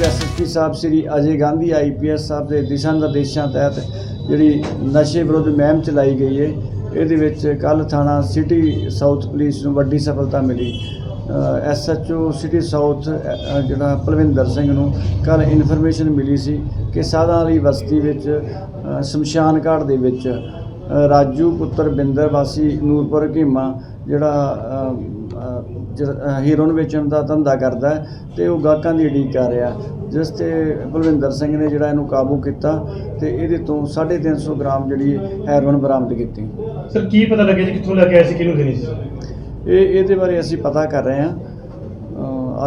SSP ਸਾਹਿਬ Shri Ajay Gandhi IPS ਸਾਹਿਬ ਦੇ ਦਿਸ਼ਾ ਨਿਰਦੇਸ਼ਾਂ ਤਹਿਤ ਜਿਹੜੀ ਨਸ਼ੇ ਵਿਰੁੱਧ ਮੁਹਿੰਮ ਚਲਾਈ ਗਈ ਹੈ ਇਹਦੇ ਵਿੱਚ ਕੱਲ ਥਾਣਾ ਸਿਟੀ ਸਾਊਥ ਪੁਲਿਸ ਨੂੰ ਵੱਡੀ ਸਫਲਤਾ ਮਿਲੀ। ਐਸਐਚਓ ਸਿਟੀ ਸਾਊਥ ਜਿਹੜਾ ਪਲਵਿੰਦਰ ਸਿੰਘ ਨੂੰ ਕੱਲ ਇਨਫੋਰਮੇਸ਼ਨ ਮਿਲੀ ਸੀ ਕਿ ਸਾਧਾਂ ਵਾਲੀ ਬਸਤੀ ਵਿੱਚ ਅ, ਸ਼ਮਸ਼ਾਨ ਘਾਟ ਦੇ ਵਿੱਚ ਰਾਜੂ ਪੁੱਤਰ ਬਿੰਦਰ ਵਾਸੀ ਨੂਰਪੁਰ ਕੀਮਾ ਜਿਹੜਾ ਹੀਰੋਇਨ ਵੇਚਣ ਦਾ ਧੰਦਾ ਕਰਦਾ ਤੇ ਉਹ ਗਾਹਕਾਂ ਦੀ ਉਡੀਕ ਕਰ ਰਿਹਾ। ਜਿਸ ਤੇ ਬਲਵਿੰਦਰ ਸਿੰਘ ਨੇ ਜਿਹੜਾ ਇਹਨੂੰ ਕਾਬੂ ਕੀਤਾ ਤੇ ਇਹਦੇ ਤੋਂ 350 ਗ੍ਰਾਮ ਜਿਹੜੀ ਹੈਰੋਇਨ ਬਰਾਮਦ ਕੀਤੀ। ਸਰ ਕੀ ਪਤਾ ਲੱਗਿਆ ਜੀ ਕਿੱਥੋਂ ਲੈ ਕੇ ਆਏ ਸੀ ਕਿਹਨੂੰ ਦੇਣੀ ਸੀ? ਇਹ ਇਹਦੇ ਬਾਰੇ ਅਸੀਂ ਪਤਾ ਕਰ ਰਹੇ ਹਾਂ।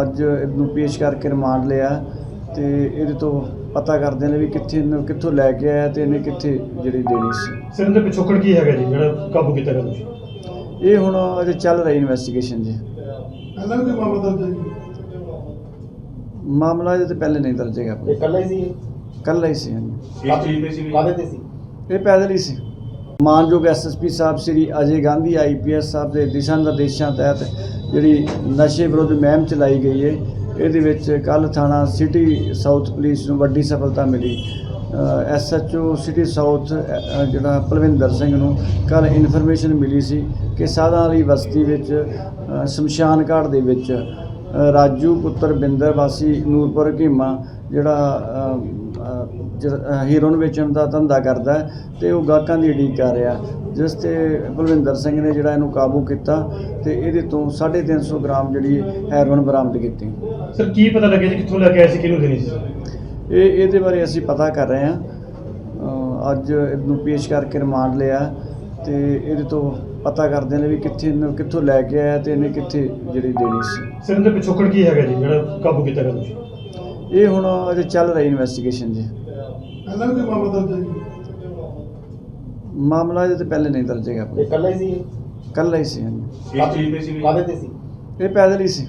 ਅੱਜ ਇਹਨੂੰ ਪੇਸ਼ ਕਰਕੇ ਰਿਮਾਂਡ ਲਿਆ ਤੇ ਇਹਦੇ ਤੋਂ ਪਤਾ ਕਰਦੇ ਨੇ ਵੀ ਕਿੱਥੇ ਇਹਨੂੰ ਕਿੱਥੋਂ ਲੈ ਕੇ ਆਇਆ ਤੇ ਇਹਨੇ ਕਿੱਥੇ ਜਿਹੜੀ ਦੇਣੀ ਸੀ। ਸਰ ਇਹਦੇ ਪਿਛੋਕੜ ਕੀ ਹੈਗਾ ਜੀ ਜਿਹੜਾ ਕਾਬੂ ਕੀਤਾ ਗਿਆ ਤੁਸੀਂ? ਇਹ ਹੁਣ ਅਜੇ ਚੱਲ ਰਹੀ ਇਨਵੈਸਟੀਗੇਸ਼ਨ ਜੀ। ਪਹਿਲਾਂ ਵੀ ਕੋਈ ਮਾਮਲਾ ਦਰਜ ਹੈ ਜੀ? ਮਾਮਲਾ ਇਹਦੇ ਤੇ ਪਹਿਲੇ ਨਹੀਂ ਦਰਜ ਹੈਗਾ। ਇਹ ਇਕੱਲਾ ਹੀ ਸੀ ਕੱਲ ਹੀ ਸੀ ਹਾਂਜੀ। ਇਸ ਚੀਜ਼ ਤੇ ਸੀ? ਕਾਹਦੇ ਤੇ ਸੀ? ਇਹ ਪੈਦਲ ਹੀ ਸੀ। ਮਾਨਯੋਗ ਐਸਐਸਪੀ ਸਾਹਿਬ ਸ੍ਰੀ ਅਜੇ ਗਾਂਧੀ ਆਈਪੀਐਸ ਸਾਹਿਬ ਦੇ ਦਿਸ਼ਾ ਨਿਰਦੇਸ਼ਾਂ ਤਹਿਤ ਜਿਹੜੀ ਨਸ਼ੇ ਵਿਰੁੱਧ ਮੁਹਿੰਮ ਚਲਾਈ ਗਈ ਹੈ ਇਹਦੇ ਵਿੱਚ ਕੱਲ ਥਾਣਾ ਸਿਟੀ ਸਾਊਥ ਪੁਲਿਸ ਨੂੰ ਵੱਡੀ ਸਫਲਤਾ ਮਿਲੀ। ਐਸਐਚਓ ਸਿਟੀ ਸਾਊਥ ਜਿਹੜਾ ਪਲਵਿੰਦਰ ਸਿੰਘ ਨੂੰ ਕੱਲ ਇਨਫੋਰਮੇਸ਼ਨ ਮਿਲੀ ਸੀ ਕਿ ਸਾਧਾਂ ਵਾਲੀ ਬਸਤੀ ਵਿੱਚ ਅ, ਸ਼ਮਸ਼ਾਨ ਘਾਟ ਦੇ ਵਿੱਚ ਰਾਜੂ ਪੁੱਤਰ ਬਿੰਦਰ ਵਾਸੀ ਨੂਰਪੁਰ ਘੀਮਾ ਜਿਹੜਾ ਹੀਰੋਨ ਵੇਚਣ ਦਾ ਧੰਦਾ ਕਰਦਾ ਹੈ ਤੇ ਉਹ ਗਾਹਕਾਂ ਦੀ ਉਡੀਕ ਕਰ ਰਿਹਾ। ਜਿਸ ਤੇ ਬਲਵਿੰਦਰ ਸਿੰਘ ਨੇ ਜਿਹੜਾ ਇਹਨੂੰ ਕਾਬੂ ਕੀਤਾ ਤੇ ਇਹਦੇ ਤੋਂ 350 ਗ੍ਰਾਮ ਜਿਹੜੀ ਹੈਰੋਇਨ ਬਰਾਮਦ ਕੀਤੀ। ਸਰ ਕੀ ਪਤਾ ਲੱਗਿਆ ਜੀ ਕਿੱਥੋਂ ਲੈ ਕੇ ਆਏ ਸੀ ਕਿਹਨੂੰ ਦੇਣੀ ਸੀ? ਇਹ ਇਹਦੇ ਬਾਰੇ ਅਸੀਂ ਪਤਾ ਕਰ ਰਹੇ ਹਾਂ। ਅੱਜ ਇਹਨੂੰ ਪੇਸ਼ ਕਰਕੇ ਰਿਮਾਂਡ ਲਿਆ ਤੇ ਇਹਦੇ ਤੋਂ ਪਤਾ ਕਰਦੇ ਨੇ ਵੀ ਕਿੱਥੇ ਇਹਨੂੰ ਕਿੱਥੋਂ ਲੈ ਕੇ ਆਇਆ ਤੇ ਇਹਨੇ ਕਿੱਥੇ ਜਿਹੜੀ ਦੇਣੀ ਸੀ। ਸਰ ਇਹਦੇ ਪਿਛੋਕੜ ਕੀ ਹੈਗਾ ਜੀ ਜਿਹੜਾ ਕਾਬੂ ਕੀਤਾ ਗਿਆ ਤੁਸੀਂ? ਇਹ ਹੁਣ ਅਜੇ ਚੱਲ ਰਹੀ ਇਨਵੈਸਟੀਗੇਸ਼ਨ ਜੀ। ਪਹਿਲਾਂ ਵੀ ਕੋਈ ਮਾਮਲਾ ਦਰਜ ਹੈ ਜੀ? ਮਾਮਲਾ ਇਹਦੇ ਤੇ ਪਹਿਲੇ ਨਹੀਂ ਦਰਜ ਹੈਗਾ। ਇਹ ਇਕੱਲਾ ਹੀ ਸੀ ਕੱਲ ਹੀ ਸੀ ਹਾਂਜੀ। ਇਸ ਚੀਜ਼ ਤੇ ਸੀ? ਕਾਹਦੇ ਤੇ ਸੀ? ਇਹ ਪੈਦਲ ਹੀ ਸੀ।